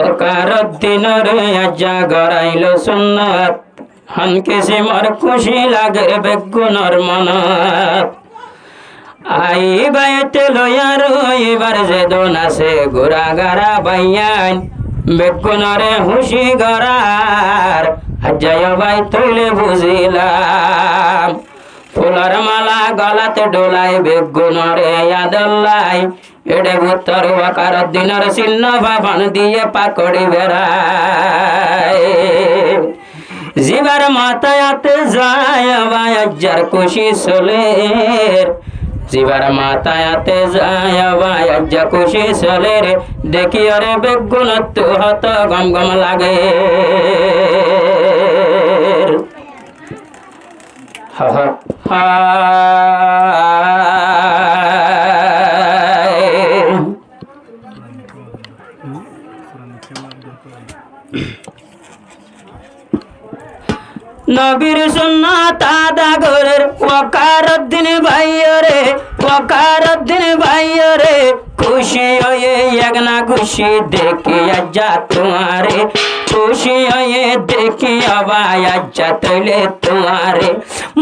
ওকার দিনরে আজা গড়াইল সুন্নত। হনকে সে মর খুশি লাগে বেগুনর মনত। আই বাইতে লয়ার এবার যে দোন আছে গোরা গারা বাইয়ান। বেগুনরে হুশি গড়ার আজায় বাই তৈলে বুঝিলাম। ফুলার মালা গলাতে ডোলাই বেগুনরে ইয়াদল্লাই এডে ভূতর ওয়াকার দিনর চিহ্ন ভাবন দিয়ে পাকড়ি বেড়ায়। জিবার মাতায়াতে যায় বায়াজ্জার খুশি চলের জিবার মাতায়াতে যায় বায়াজ্জা খুশি চলের দেখি আরে বেগুন হত গম গম লাগে। নবীর সুন্নাত আদা গরের ওকার দিন ভাইয়রে ওকার দিন ভাইয়রে। খুশি হয়ে এক না খুশি দেখে আজ্জা তোমারে। খুশি হয়ে দেখে আবাই আজ্জা তৈলে তোমারে।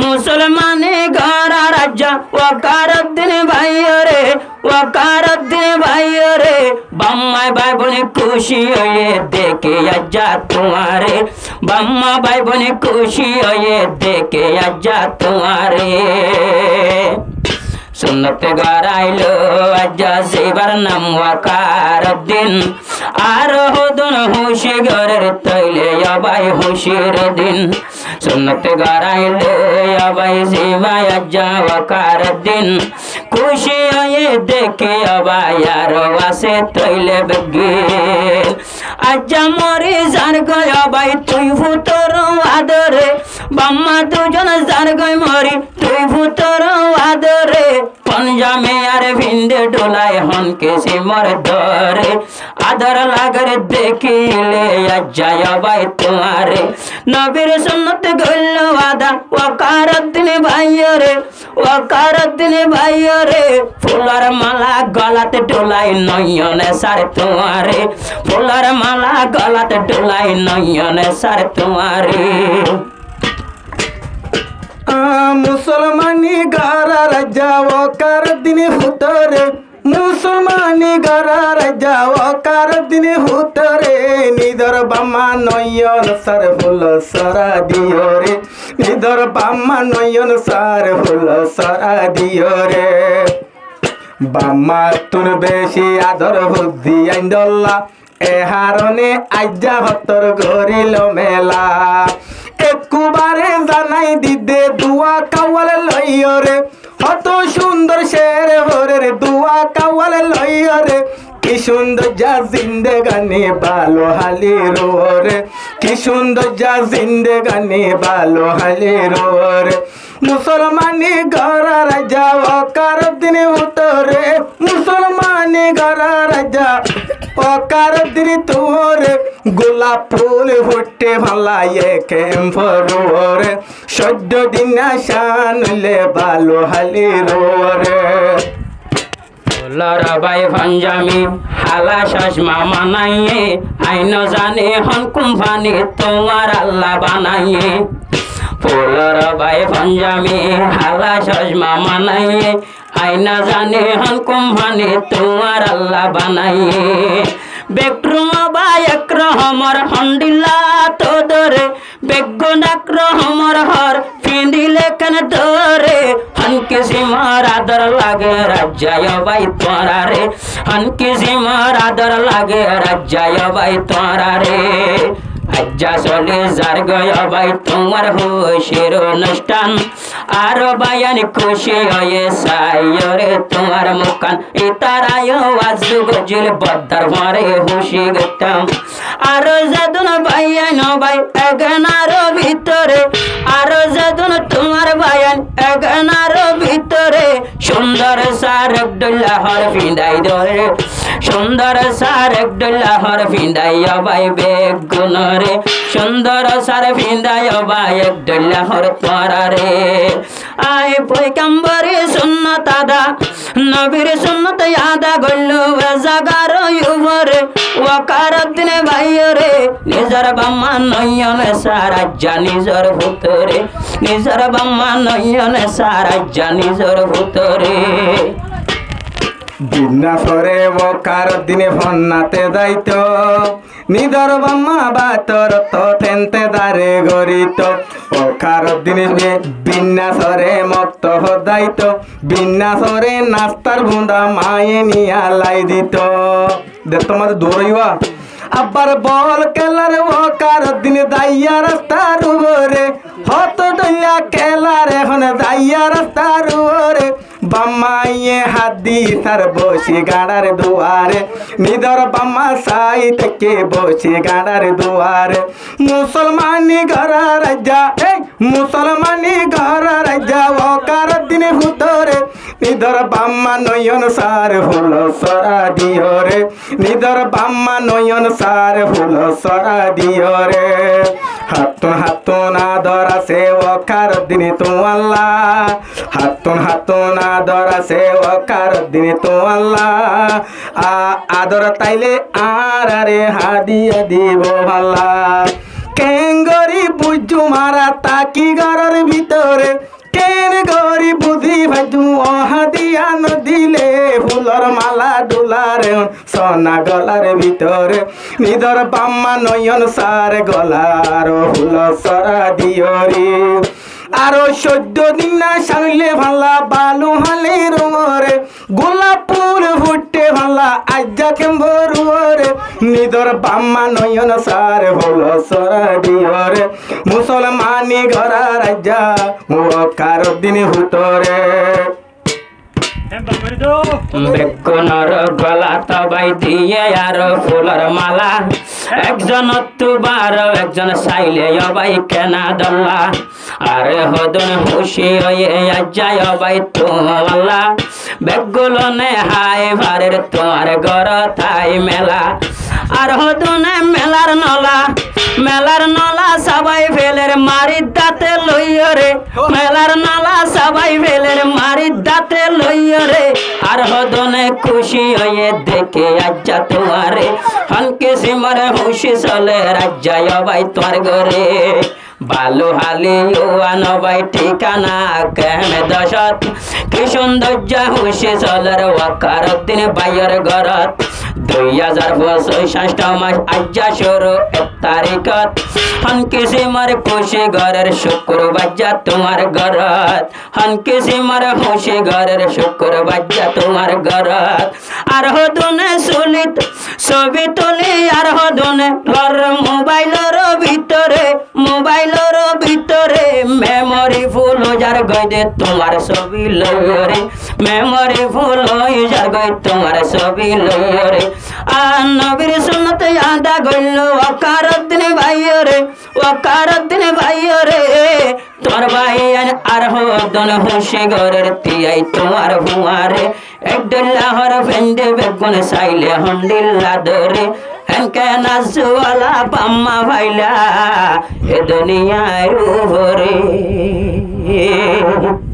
মুসলমানে ঘর রাজ্জা ওকার দিন ভাইয়রে ওকার দিন ভাইয়রে বাম্মায় ভাই বোনে খুশি হয়ে দেখে আজ্জা তোমারে। বাম্মা ভাই বোনে খুশি হয়ে দেখে আজ্জা তোমারে। সুন্নতে গড়াইলো আজ্জা সেবার নাম ওয়াকার দিন আর হদন হুশি ঘরের তৈলে অবাই হুশির দিন। সুন্নতে গড়াইলো, অবাই সেবাই আজ্জা ওয়াকার দিন খুশি হয়ে দেখে অবাই আর আসে তৈলে বেগিল আজ্জা মরি জার গয় অবাই তুই ফুতর আদরে। বাম্মা দুজন জার গয় মরি তুই ফুতর আদরে। পঞ্জামে আর ভিন্দে ডোলায় হনকে সে মর ধরে আদর লাগরে দেখিলে আজ্জায় বাই তোমারে। নবীর সুন্নত গল্ল আদা ওকার দিন ভাইয়রে ওকার দিন ভাইয়রে। ফুলার মালা গলাতে ডোলাই নয়নে সার তোমারে। ফুলার মালা গলাতে ডোলাই নয়নে সার তোমারে। মুসলমানি গারা রাজা ওকার দিনে হুতরে। মুসলমানি গারা রাজা ওকার দিনে হুতরে। নিদর বামা নয়ন সার ফুল সরা দিও রে। নিদর বামা নয়ন সার ফুল সরা দিও রে। বাম্মা তুন বেশি আদর বুদ্ধি আইন্দল্লা। এ হারনে আজ্জা হতর গরিল মেলা। একুবারে জানাই দিদে, দুয়া কাওয়ালে লইয়রে হত সুন্দর শের হরে দুয়া কাওয়ালে লইয়রে কি সুন্দর যা জিন্দেগানি ভালো হালি রে কি সুন্দর যা জিন্দেগানি ভালো হালি রে মুসলমানি ঘর রাজা অকার দিনে উতরে মুসলমানি ঘর রাজা অকার দিনে তোরে গোলাপ ফুল ফুটে ভালাইয়ে কেম্পরে সদ্য দিন শানলে ভালো হালি রে লরাবাই ভঞ্জামি হালা চশমা মানাইয়ে আইন জানে হন কুম্ভানি তোমার আল্লাহ বানাইয়ে। ফুলর বাই ভঞ্জামি হালা চশমা মানাইয়ে আইনা জানে হন কুম্ভানি তোমার আল্লাহ বানাইয়ে। বেক্রম বা একরহমর হন্ডিলা তো দরে বেগুন একরহমর হর ফিন্দিলে কেন দরে। হনকে সিমার আদর লাগে রাজ্জায় বাই তোরা রে হনকে সিমার আদর লাগে রাজ্জায় বাই তোরা রে আজ্জা চলে যার গয় বাই তোমার হুশির অনুষ্ঠান। আর বায়ান খুশি হয়ে সাইরে তোমার মুখান ইতারায় আজু গজিল বদ্দার মারে হুশি গতাম। আর যাদুন বায়ান বাই এগনার ভিতরে সার আব্দুল্লাহ হর ফিন্দাই ধরে সুন্দর সার আব্দুল্লাহ হর ফিন্দাই বাই বেগুন রে সুন্দর সার ফিন্দাই বাই আব্দুল্লাহ হর তোরা রে আয় পয়গম্বরে সুন্ন নবীর সুন্নত আদা করল জাগার উপরে ওয়াকার দিনে ভাইরে নিজর বাম্মা নয়ন সারাজ্জা নিজর ভূতরে। নিজর বাম্মা নয়ন সারাজ্জা নিজর ভূতরে। বিন্যাসরে বকার দিনে ভন্নাতে দায়িত নিদর বাম্মা বাতর তো তেন্তে দারে গরিত বকার দিনে বিন্যাসরে মক্ত দায়িত বিন্যাসরে নাস্তার বুন্দা মায়ে নিয়া লাই দিত। দে তোমাদের দৌড়ইবা। আবার বল কেলার বকার দিনে দাইয়া রাস্তার উপরে হত ডইয়া কেলার এখন দাইয়া রাস্তার উপরে বাম্মাইয়ে হাত দি তার বসে গাড়ার দুয়ারে। নিদর বাম্মা সাই থেকে বসে গাড়ার দুয়ারে। মুসলমানি ঘর রাজা, এই মুসলমানি ঘর রাজা ওকার দিনে হুতরে নিদর বাম্মা নয়ন সার হল সরা দিও রে নিদর বাম্মা নয়ন সার হল সরা দিও রে হাতুন হাতুন আদর আছে ওকার দিনে তো আল্লাহ। হাতুন হাতুন আদর আছে ওকার দিনে তো আল্লাহ। আদর তাইলে আর, আরে হাদিয়া দিব ভাল্লা। কেঙ্গরি বুঝু মারা তাকি ঘরের ভিতরে? কেন গরি বুদ্ধি ভাজু অহাদিয়া নদিলে, ফুলর মালা ডোলারে সোনা গলার ভিতরে। নিদর বাম্মা নয়ন সার গলার ফুল সরা দিয়রে। আরও চোদ্দ দিন না সাংলে ভালা, বালু হালে রঙরে গোলাপ ফুল ফুটে ভালা, আজ্জা রে নিদর বাম্মা নয়ন সার, হল সরা দিয়রে। মুসলমানি ঘরা রাজা ও কার দিন হুতরে। বেগুনর গলা তবাই দিয়ে আর ফুলর মালা। একজন তুবার একজন সাইলে অবাই কেনা দল্লা। আরে হদন খুশি হয়ে যায় অবাই তোলা বেগুলো নে হাই ভারের তোমার গর তাই মেলা। আর হদনে মেলার নলা, মেলার সবাই ফেলের মারি দাঁতে লইয় রে। মেলার নলা সবাই ফেলের মারি দাঁতে লইয় রে। আর হদনে খুশি হয়ে দেখে আজ্জা তোমারে। হুশি চলে রাজ্জায় ভাই তোর ঘরে। বালু হালি ইউয়ান ভাই ঠিকানা কেমে দশত। কি সৌন্দর্য হুশি চলের ওয়াকার দিন বাইয়ের ঘরত। দুই হাজার পঁচিশ মাস আজ্জা শুরু এক তারিখত। হনকে সিমর খুশি ঘরের শুক্র বাজ্জা তোমার ঘরত। হনকে সিমর খুশি ঘরের শুক্র বাজ্জা তোমার ঘরত। আর হদনে সুলিত ছবি তুলি আর হদনে ঘর মোবাইলের ভিতরে, মোবাইলের গইদে তোমার ছবি লইরে মেমরি ফুল যার গই তোমার ছবি লইরে আর নবীর সুন্নত আদা গইল ওকার দিনে ভাইরে ওকার দিনে ভাইরে তোর ভাই আর হদন হুশে ঘরের তিয়াই তোমার হুয়ারে একডল্লাহর ফেন্ডে বেগুন সাইলে হন্ডিল্লা ধরে। এনকে নাচওয়ালা পাম্মা ভাইলা এ দুনিয়ার উপরে Yeah.